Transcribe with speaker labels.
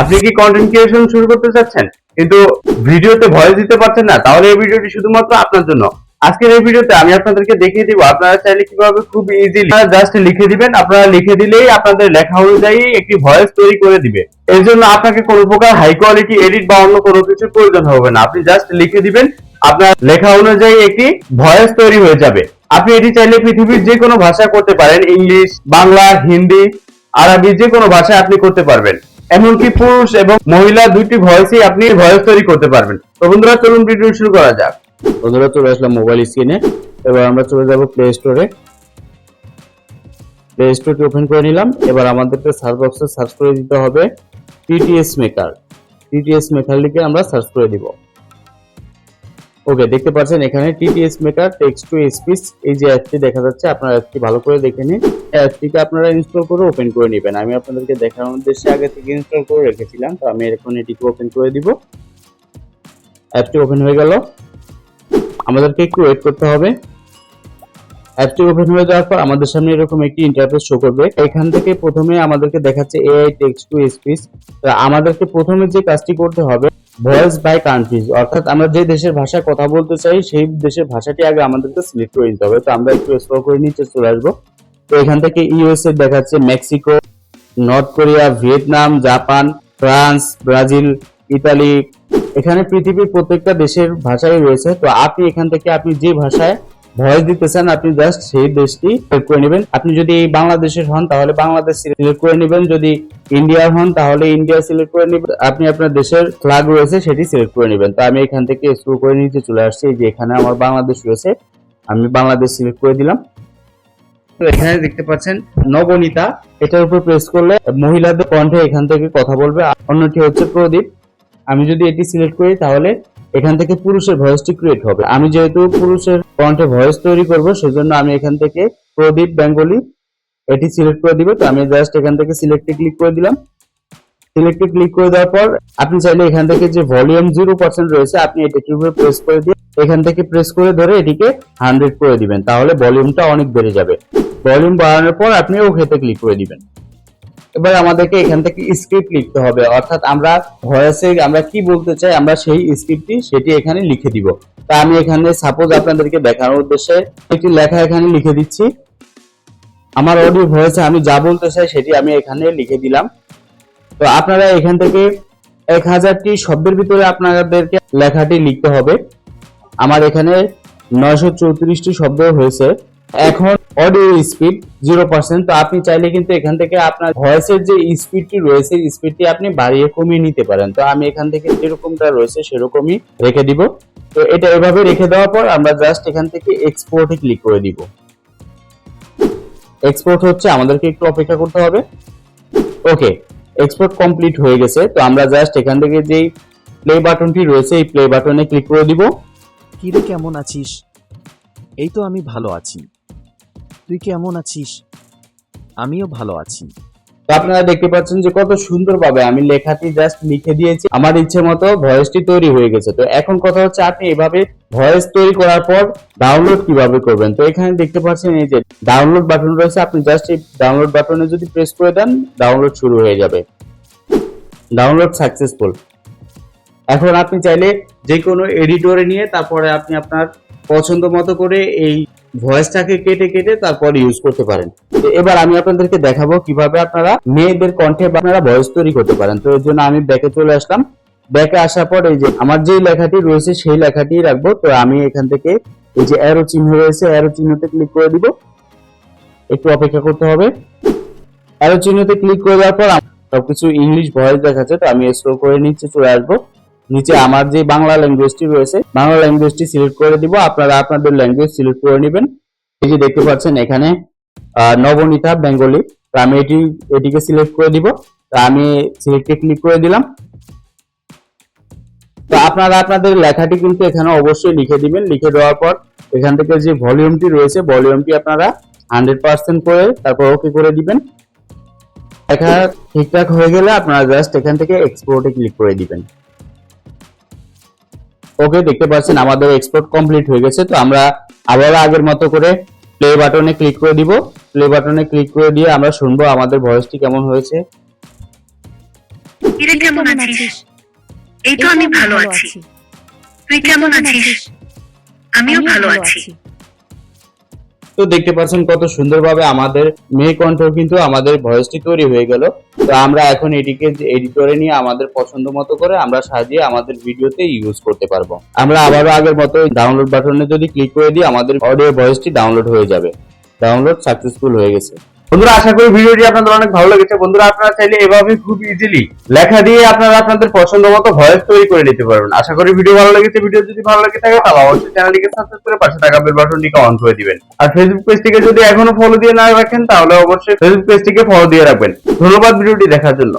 Speaker 1: আপনি কি content creation শুরু করতে চাচ্ছেন? কিন্তু ভিডিওতে ভয়েস দিতে পারছেন না, তাহলে এই ভিডিওটি শুধুমাত্র আপনার জন্য। আজকের এই ভিডিওতে আমি আপনাদেরকে দেখিয়ে দিব, আপনারা চাইলে কীভাবে খুব ইজিলি জাস্ট লিখে দিবেন, আপনারা লিখে দিলেই আপনাদের লেখা অনুযায়ী একটি ভয়েস তৈরি করে দিবে। এর জন্য আপনাকে কোনো প্রকার হাই কোয়ালিটি এডিট বা অন্য কোনো কিছু প্রয়োজন হবে না, আপনি জাস্ট লিখে দিবেন, আপনার লেখা অনুযায়ী একটি ভয়েস তৈরি হয়ে যাবে। আপনি এটি চাইলে পৃথিবীর যে কোনো ভাষায় করতে পারেন, ইংলিশ, বাংলা, হিন্দি, আরবি, যে কোনো ভাষায় আপনি করতে পারবেন। এমনকি পুরুষ এবং মহিলা দুইটি ভয়েসই আপনি ভয়েস তৈরি করতে পারবেন। তো বন্ধুরা, চলুন ভিডিও শুরু করা যাক।
Speaker 2: বন্ধুরা, চলে আসলাম মোবাইল স্ক্রিনে এবার আমরা চলে যাব প্লে স্টোরে প্লে স্টোরটি ওপেন করে নিলাম। এবার আমাদেরকে সার্চ বক্সে সার্চ করে দিতে হবে টিটিএস মেকার টিটিএস মেকার লিখে আমরা সার্চ করে দিব। ওকে দেখতে পাচ্ছেন এখানে TTS maker text to speech এই যে অ্যাপটি দেখা যাচ্ছে, আপনারা অ্যাপটি ভালো করে দেখে নিন। অ্যাপটিকে আপনারা ইনস্টল করে ওপেন করে নেবেন। আমি আপনাদেরকে দেখানোর উদ্দেশ্যে আগে থেকে ইনস্টল করে রেখেছিলাম, তো আমি এখন এটিকে ওপেন করে দিব। অ্যাপটি ওপেন হয়ে গেল। আমাদেরকে একটু ওয়েট করতে হবে। অ্যাপটি ওপেন হয়ে যাওয়ার পর আমাদের সামনে এরকম একটি ইন্টারফেস শো করবে। এখান থেকে প্রথমে আমাদেরকে দেখাচ্ছে এআই টেক্সট টু স্পিচ আমাদেরকে প্রথমে যে কাজটি করতে হবে ভয়েস বাই কান্ট্রিজ অর্থাৎ আমরা যে দেশের ভাষায় কথা বলতে চাই, সেই দেশের ভাষাটি আগে আমাদেরকে সিলেক্ট করে নিতে হবে। তো আমরা একটু স্ক্রল করে নিচে চলে আসব। তো এখান থেকে ইউএসএ দেখাচ্ছে Mexico, North Korea, Vietnam, Japan, France, Brazil, Italy. এখানে পৃথিবীর প্রত্যেকটা দেশের ভাষাই রয়েছে। তো আপনি এখান থেকে, আপনি যে ভাষায় দিতে চান আপনি জাস্ট সেই দেশটি সিলেক্ট করে নেবেন। আপনি যদি বাংলাদেশের হন, তাহলে বাংলাদেশ সিলেক্ট করে নেবেন। যদি ইন্ডিয়ার হন, তাহলে ইন্ডিয়া সিলেক্ট করে নেবেন। আপনি আপনার দেশের ফ্ল্যাগ রয়েছে, সেটি সিলেক্ট করে নেবেন। তো আমি এখান থেকে শুরু করে নিতে চলে আসছি। যে এখানে আমার বাংলাদেশ রয়েছে, আমি বাংলাদেশ সিলেক্ট করে দিলাম। তো এখানে দেখতে পাচ্ছেন, নবনীতা, এটার উপর প্রেস করলে মহিলাদের কণ্ঠে এখান থেকে কথা বলবে। অন্যটি হচ্ছে প্রদীপ। আমি যদি এটি সিলেক্ট করি, তাহলে এখান থেকে পুরুষের ভয়েসটি ক্রিয়েট হবে। আমি যেহেতু পুরুষের কণ্ঠে ভয়েস তৈরি করব, সেজন্য আমি এখান থেকে প্রদীপ বেঙ্গলি, এটি সিলেক্ট করে দিব। তো আমি জাস্ট এখান থেকে সিলেক্টে ক্লিক করে দিলাম। সিলেক্টে ক্লিক করে দেওয়ার পর আপনি চাইলে এখান থেকে যে ভলিউম জিরো পার্সেন্ট রয়েছে, আপনি এটাকে উপরে প্রেস করে দিয়ে এখান থেকে প্রেস করে ধরে এটিকে হান্ড্রেড করে দিবেন। তাহলে ভলিউমটা অনেক বেড়ে যাবে। ভলিউম বাড়ানোর পর আপনি ওকেতে ক্লিক করে দিবেন। এবার আমাদেরকে এখান থেকে স্ক্রিপ্ট লিখতে হবে। অর্থাৎ আমরা ভয়েসে আমরা কি বলতে চাই, আমরা সেই স্ক্রিপ্টটি সেটি এখানে লিখে দিব। তা আমি এখানে সাপোজ আপনাদেরকে দেখানোর উদ্দেশ্যে একটি লেখা এখানে লিখে দিচ্ছি। আমার অডিও ভয়েসে আমি যা বলতে চাই সেটি আমি এখানে লিখে দিলাম। তো আপনারা এখান থেকে এক হাজারটি শব্দের ভিতরে আপনাদেরকে লেখাটি লিখতে হবে। আমার এখানে নয়শো চৌত্রিশটি শব্দ হয়েছে। এখন অডিও স্পিড জিরো পার্সেন্ট তো আপনি চাইলে কিন্তু এখান থেকে আপনার ভয়েসের যে স্পিডটি রয়েছে স্পিডটি আপনি বাড়িয়ে কমিয়ে নিতে পারেন। তো আমি এখান থেকে যেরকমটা রয়েছে সেরকমই রেখে দিব। তো এটা এভাবে রেখে দেওয়ার পর আমরা জাস্ট এখান থেকে এক্সপোর্টে ক্লিক করে দিব। এক্সপোর্ট হচ্ছে আমাদেরকে একটু অপেক্ষা করতে হবে। ওকে এক্সপোর্ট কমপ্লিট হয়ে গেছে। তো আমরা জাস্ট এখান থেকে যেই প্লে বাটনটি রয়েছে, এই প্লে বাটনে ক্লিক করে দিব।
Speaker 3: কিরে, কেমন আছিস? এই তো আমি ভালো আছি। তুই কেমন আছিস? আমিও ভালো আছি।
Speaker 2: তো আপনারা দেখতে পাচ্ছেন যে কত সুন্দরভাবে আমি লেখাটি জাস্ট লিখে দিয়েছি। আমার ইচ্ছে মতো ভয়েসটি তৈরি হয়ে গেছে। তো এখন কথা হচ্ছে আপনি এভাবে ভয়েস তৈরি করার পর ডাউনলোড কীভাবে করবেন? তো এখানে দেখতে পাচ্ছেন এই যে ডাউনলোড বাটন রয়েছে। আপনি জাস্ট এই ডাউনলোড বাটনে যদি প্রেস করে দেন ডাউনলোড শুরু হয়ে যাবে। ডাউনলোড সাকসেসফুল এখন আপনি চাইলে যে কোনো এডিটরে নিয়ে তারপরে আপনি আপনার পছন্দ মতো করে এই ভয়েসটাকে কেটে কেটে তারপর ইউজ করতে পারেন। তো এবার আমি আপনাদেরকে দেখাবো কীভাবে আপনারা মেয়েদের কণ্ঠে আপনারা ভয়েস তৈরি করতে পারেন। তো এর জন্য আমি ব্যাকে চলে আসলাম। ব্যাকে আসার পর এই যে আমার যে লেখাটি রয়েছে সেই লেখাটি রাখব। তো আমি এখান থেকে এই যে অ্যারো চিহ্ন রয়েছে অ্যারো চিহ্নতে ক্লিক করে দিব। একটু অপেক্ষা করতে হবে। অ্যারো চিহ্নতে ক্লিক করে দেওয়ার পর সবকিছু ইংলিশ ভয়েস দেখাচ্ছে, তো আমি স্ক্রল করে নিচে চলে আসব। নিচে আমার যে বাংলা ল্যাঙ্গুয়েজটি রয়েছে, বাংলা ল্যাঙ্গুয়েজটি সিলেক্ট করে দিব। আপনারা আপনাদের ল্যাঙ্গুয়েজ সিলেক্ট করে নেবেন। এই যে দেখতে পাচ্ছেন এখানে নবনীতা বেঙ্গলি। আমি এটি, এটিকে সিলেক্ট করে দিব। তো আমি সিলেক্টে ক্লিক করে দিলাম। তো আপনারা আপনাদের লেখাটি কিন্তু এখানে অবশ্যই লিখে দিবেন। লিখে দেওয়ার পর এখান থেকে যে ভলিউমটি রয়েছে ভলিউমটি আপনারা হান্ড্রেড পার্সেন্ট করে তারপর ওকে করে দিবেন। লেখা ঠিকঠাক হয়ে গেলে আপনারা জাস্ট এখান থেকে এক্সপোর্টে ক্লিক করে দিবেন। ওকে দেখতে পাচ্ছেন আমাদের এক্সপোর্ট কমপ্লিট হয়ে গেছে। তো আমরা আবার আগের মতো করে প্লে বাটনে ক্লিক করে দিব। প্লে বাটনে ক্লিক করে দিয়ে আমরা শুনব আমাদের ভয়েসটি কেমন হয়েছে।
Speaker 4: কিরে কেমন আছিস? এই তো আমি ভালো আছি। তুই কেমন আছিস? আমিও ভালো আছি।
Speaker 2: তো দেখতে পাচ্ছেন কত সুন্দরভাবে আমাদের মেয়ে কণ্ঠ কিন্তু আমাদের ভয়েসটি তৈরি হয়ে গেল। তো আমরা এখন এটিকে এডিট করে নিয়ে আমাদের পছন্দ মতো করে আমরা সাজিয়ে আমাদের ভিডিওতে ইউজ করতে পারব। আমরা আবারও আগের মতো ডাউনলোড বাটনে যদি ক্লিক করে দিই, আমাদের অডিও ভয়েসটি ডাউনলোড হয়ে যাবে। ডাউনলোড সাকসেসফুল হয়ে গেছে।
Speaker 1: বন্ধুরা, আশা করি ভিডিওটি আপনাদের অনেক ভালো লেগেছে। বন্ধুরা, আপনারা চাইলে এভাবে খুব ইজিলি লেখা দিয়ে আপনারা আপনাদের পছন্দ মতো ভয়েস তৈরি করে নিতে পারবেন। আশা করি ভিডিও ভালো লেগেছে। ভিডিও যদি ভালো লেগে থাকে, তাহলে অবশ্যই চ্যানেলটিকে সাবস্ক্রাইব করে পাশে থাকা বেল বাটনটিকে অন করে দিবেন। আর ফেসবুক পেজটিকে যদি এখনও ফলো দিয়ে না রাখেন, তাহলে অবশ্যই ফেসবুক পেজটিকে ফলো দিয়ে রাখবেন। ধন্যবাদ ভিডিওটি দেখার জন্য।